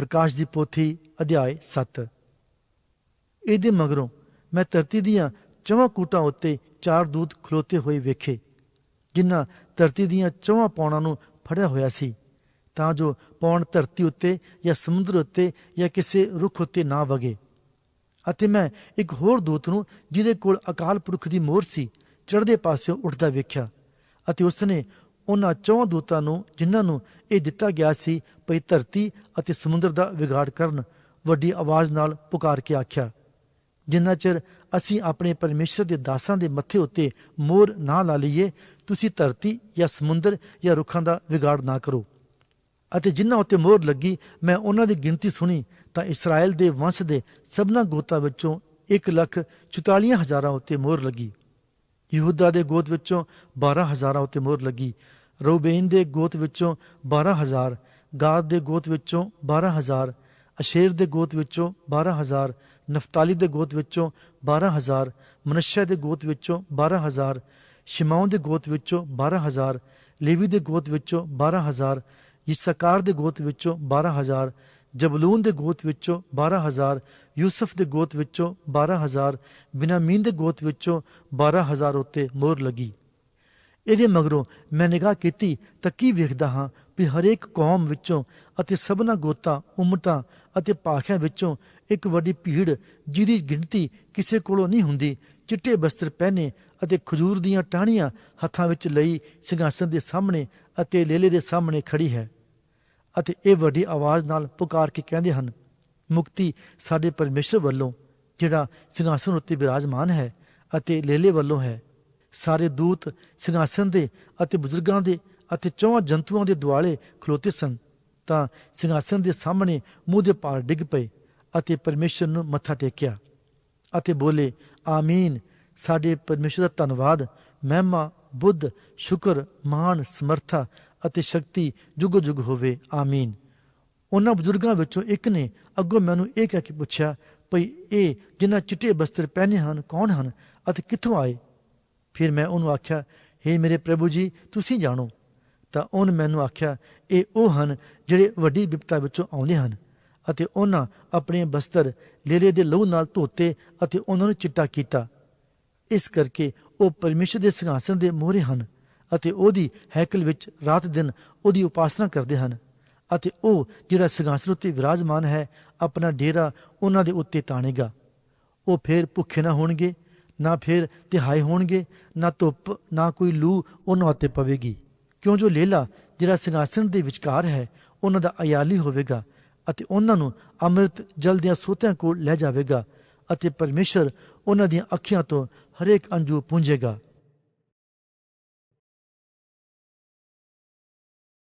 ਪ੍ਰਕਾਸ਼ ਦੀ ਪੋਥੀ, ਅਧਿਆਇ 7 ਇਹਦੇ ਮਗਰੋਂ ਮੈਂ ਧਰਤੀ ਦੀਆਂ ਚੌਵਾਂ ਕੂਟਾਂ ਉੱਤੇ ਚਾਰ ਦੂਤ ਖਲੋਤੇ ਹੋਏ ਵੇਖੇ, ਜਿਨ੍ਹਾਂ ਧਰਤੀ ਦੀਆਂ ਚੌਵਾਂ ਪੌਣਾਂ ਨੂੰ ਫੜਿਆ ਹੋਇਆ ਸੀ, ਤਾਂ ਜੋ ਪੌਣ ਧਰਤੀ ਉੱਤੇ ਜਾਂ ਸਮੁੰਦਰ ਉੱਤੇ ਜਾਂ ਕਿਸੇ ਰੁੱਖ ਉੱਤੇ ਨਾ ਵਗੇ। ਅਤੇ ਮੈਂ ਇੱਕ ਹੋਰ ਦੂਤ ਨੂੰ, ਜਿਹਦੇ ਕੋਲ ਅਕਾਲ ਪੁਰਖ ਦੀ ਮੋਹਰ ਸੀ, ਚੜ੍ਹਦੇ ਪਾਸਿਓਂ ਉੱਠਦਾ ਵੇਖਿਆ, ਅਤੇ ਉਸਨੇ ਉਹਨਾਂ ਚੌਂ ਦੂਤਾਂ ਨੂੰ ਜਿਨ੍ਹਾਂ ਨੂੰ ਇਹ ਦਿੱਤਾ ਗਿਆ ਸੀ ਭਈ ਧਰਤੀ ਅਤੇ ਸਮੁੰਦਰ ਦਾ ਵਿਗਾੜ ਕਰਨ, ਵੱਡੀ ਆਵਾਜ਼ ਨਾਲ ਪੁਕਾਰ ਕੇ ਆਖਿਆ, ਜਿੰਨਾ ਚਿਰ ਅਸੀਂ ਆਪਣੇ ਪਰਮੇਸ਼ਰ ਦੇ ਦਾਸਾਂ ਦੇ ਮੱਥੇ ਉੱਤੇ ਮੋਹਰ ਨਾ ਲਾ ਲਈਏ, ਤੁਸੀਂ ਧਰਤੀ ਜਾਂ ਸਮੁੰਦਰ ਜਾਂ ਰੁੱਖਾਂ ਦਾ ਵਿਗਾੜ ਨਾ ਕਰੋ। ਅਤੇ ਜਿਨ੍ਹਾਂ ਉੱਤੇ ਮੋਹਰ ਲੱਗੀ, ਮੈਂ ਉਹਨਾਂ ਦੀ ਗਿਣਤੀ ਸੁਣੀ ਤਾਂ ਇਸਰਾਇਲ ਦੇ ਵੰਸ਼ ਦੇ ਸਭਨਾ ਗੋਤਾਂ ਵਿੱਚੋਂ 1 ਲੱਖ 44 ਹਜ਼ਾਰਾਂ ਉੱਤੇ ਮੋਹਰ ਲੱਗੀ, ਯਹੂਦਾ ਦੇ ਗੋਤ ਵਿੱਚੋਂ 12 ਹਜ਼ਾਰਾਂ ਉੱਤੇ ਮੋਹਰ ਲੱਗੀ ਰੂਬੇਨ ਦੇ ਗੋਤ ਵਿੱਚੋਂ 12 ਹਜ਼ਾਰ ਗਾਦ ਦੇ ਗੋਤ ਵਿੱਚੋਂ 12 ਹਜ਼ਾਰ ਅਸ਼ੇਰ ਦੇ ਗੋਤ ਵਿੱਚੋਂ 12 ਹਜ਼ਾਰ ਨਫਤਾਲੀ ਦੇ ਗੋਤ ਵਿੱਚੋਂ 12 ਹਜ਼ਾਰ ਮਨਸ਼ਾ ਦੇ ਗੋਤ ਵਿੱਚੋਂ 12 ਹਜ਼ਾਰ ਸ਼ਿਮਾਉਨ ਦੇ ਗੋਤ ਵਿੱਚੋਂ 12 ਹਜ਼ਾਰ ਲੇਵੀ ਦੇ ਗੋਤ ਵਿੱਚੋਂ 12 ਹਜ਼ਾਰ ਯਿਸਕਾਰ ਦੇ ਗੋਤ ਵਿੱਚੋਂ 12 ਹਜ਼ਾਰ ਜਬਲੂਨ ਦੇ ਗੋਤ ਵਿੱਚੋਂ 12 ਹਜ਼ਾਰ ਯੂਸਫ ਦੇ ਗੋਤ ਵਿੱਚੋਂ 12 ਹਜ਼ਾਰ ਬਿਨਾਮੀਨ ਦੇ ਗੋਤ ਵਿੱਚੋਂ 12 ਹਜ਼ਾਰ ਉੱਤੇ ਮੋਹਰ ਲੱਗੀ ਇਹਦੇ ਮਗਰੋਂ ਮੈਂ ਨਿਗਾਹ ਕੀਤੀ ਤਾਂ ਕੀ ਵੇਖਦਾ ਹਾਂ ਵੀ ਹਰੇਕ ਕੌਮ ਵਿੱਚੋਂ ਅਤੇ ਸਭਨਾ ਗੋਤਾਂ ਉਮਤਾਂ ਅਤੇ ਭਾਖਿਆਂ ਵਿੱਚੋਂ ਇੱਕ ਵੱਡੀ ਭੀੜ ਜਿਹਦੀ ਗਿਣਤੀ ਕਿਸੇ ਕੋਲੋਂ ਨਹੀਂ ਹੁੰਦੀ, ਚਿੱਟੇ ਬਸਤਰ ਪਹਿਨੇ ਅਤੇ ਖਜੂਰ ਦੀਆਂ ਟਾਹਣੀਆਂ ਹੱਥਾਂ ਵਿੱਚ ਲਈ ਸਿੰਘਾਸਨ ਦੇ ਸਾਹਮਣੇ ਅਤੇ ਲੇਲੇ ਦੇ ਸਾਹਮਣੇ ਖੜੀ ਹੈ। ਅਤੇ ਇਹ ਵੱਡੀ ਆਵਾਜ਼ ਨਾਲ ਪੁਕਾਰ ਕੇ ਕਹਿੰਦੇ ਹਨ, ਮੁਕਤੀ ਸਾਡੇ ਪਰਮੇਸ਼ਰ ਵੱਲੋਂ, ਜਿਹੜਾ ਸਿੰਘਾਸਨ ਉੱਤੇ ਵਿਰਾਜਮਾਨ ਹੈ ਅਤੇ ਲੇਲੇ ਵੱਲੋਂ ਹੈ ਸਾਰੇ ਦੂਤ, ਸਿੰਘਾਸਨ ਦੇ ਅਤੇ ਬਜ਼ੁਰਗਾਂ ਦੇ ਅਤੇ ਚੌਹਾਂ ਜੰਤੂਆਂ ਦੇ ਦੁਆਲੇ ਖਲੋਤੇ ਸਨ। ਤਾਂ ਸਿੰਘਾਸਨ ਦੇ ਸਾਹਮਣੇ ਮੂੰਹ ਦੇ ਪਾਰ ਡਿੱਗ ਪਏ ਅਤੇ ਪਰਮੇਸ਼ਰ ਨੂੰ ਮੱਥਾ ਟੇਕਿਆ ਅਤੇ ਬੋਲੇ, ਆਮੀਨ। ਸਾਡੇ ਪਰਮੇਸ਼ਰ ਦਾ ਧੰਨਵਾਦ। ਮਹਿਮਾ, ਬੁੱਧ, ਸ਼ੁਕਰ, ਮਾਣ, ਸਮਰਥਾ ਅਤੇ ਸ਼ਕਤੀ ਜੁਗ ਜੁਗ ਹੋਵੇ। ਆਮੀਨ। ਉਹਨਾਂ ਬਜ਼ੁਰਗਾਂ ਵਿੱਚੋਂ ਇੱਕ ਨੇ ਅੱਗੋਂ ਮੈਨੂੰ ਇਹ ਕਹਿ ਕੇ ਪੁੱਛਿਆ, ਭਈ ਇਹ ਜਿਨ੍ਹਾਂ ਚਿੱਟੇ ਬਸਤਰ ਪਹਿਨੇ ਹਨ, ਕੌਣ ਹਨ ਅਤੇ ਕਿੱਥੋਂ ਆਏ? ਫਿਰ ਮੈਂ ਉਹਨੂੰ ਆਖਿਆ, ਹੇ ਮੇਰੇ ਪ੍ਰਭੂ ਜੀ, ਤੁਸੀਂ ਜਾਣੋ। ਤਾਂ ਉਹਨੇ ਮੈਨੂੰ ਆਖਿਆ, ਇਹ ਉਹ ਹਨ ਜਿਹੜੇ ਵੱਡੀ ਵਿਪਤਾ ਵਿੱਚੋਂ ਆਉਂਦੇ ਹਨ ਅਤੇ ਉਹਨਾਂ ਆਪਣੇ ਬਸਤਰ ਲੇਰੇ ਦੇ ਲਹੂ ਨਾਲ ਧੋਤੇ ਅਤੇ ਉਹਨਾਂ ਨੂੰ ਚਿੱਟਾ ਕੀਤਾ। ਇਸ ਕਰਕੇ ਉਹ ਪਰਮੇਸ਼ਰ ਦੇ ਸਿੰਘਾਸਨ ਦੇ ਮੋਹਰੇ ਹਨ ਅਤੇ ਉਹਦੀ ਹੈਕਲ ਵਿੱਚ ਰਾਤ ਦਿਨ ਉਹਦੀ ਉਪਾਸਨਾ ਕਰਦੇ ਹਨ ਅਤੇ ਉਹ ਜਿਹੜਾ ਸਿੰਘਾਸਨ ਉੱਤੇ ਵਿਰਾਜਮਾਨ ਹੈ, ਆਪਣਾ ਡੇਰਾ ਉਹਨਾਂ ਦੇ ਉੱਤੇ ਤਾਣੇਗਾ। ਉਹ ਫੇਰ ਭੁੱਖੇ ਨਾ ਹੋਣਗੇ ਨਾ ਫਿਰ ਤਿਹਾਏ ਹੋਣਗੇ, ਨਾ ਧੁੱਪ, ਨਾ ਕੋਈ ਲੂ ਉਹਨਾਂ ਉੱਤੇ ਪਵੇਗੀ। ਕਿਉਂ ਜੋ ਲੇਲਾ, ਜਿਹੜਾ ਸਿੰਘਾਸਨ ਦੇ ਵਿਚਕਾਰ ਹੈ, ਉਹਨਾਂ ਦਾ ਅਯਾਲੀ ਹੋਵੇਗਾ ਅਤੇ ਉਹਨਾਂ ਨੂੰ ਅੰਮ੍ਰਿਤ ਜਲ ਦੀਆਂ ਸੋਤਿਆਂ ਕੋਲ ਲੈ ਜਾਵੇਗਾ ਅਤੇ ਪਰਮੇਸ਼ਰ ਉਹਨਾਂ ਦੀਆਂ ਅੱਖੀਆਂ ਤੋਂ ਹਰੇਕ ਅੰਜੂ ਪੂੰਝੇਗਾ।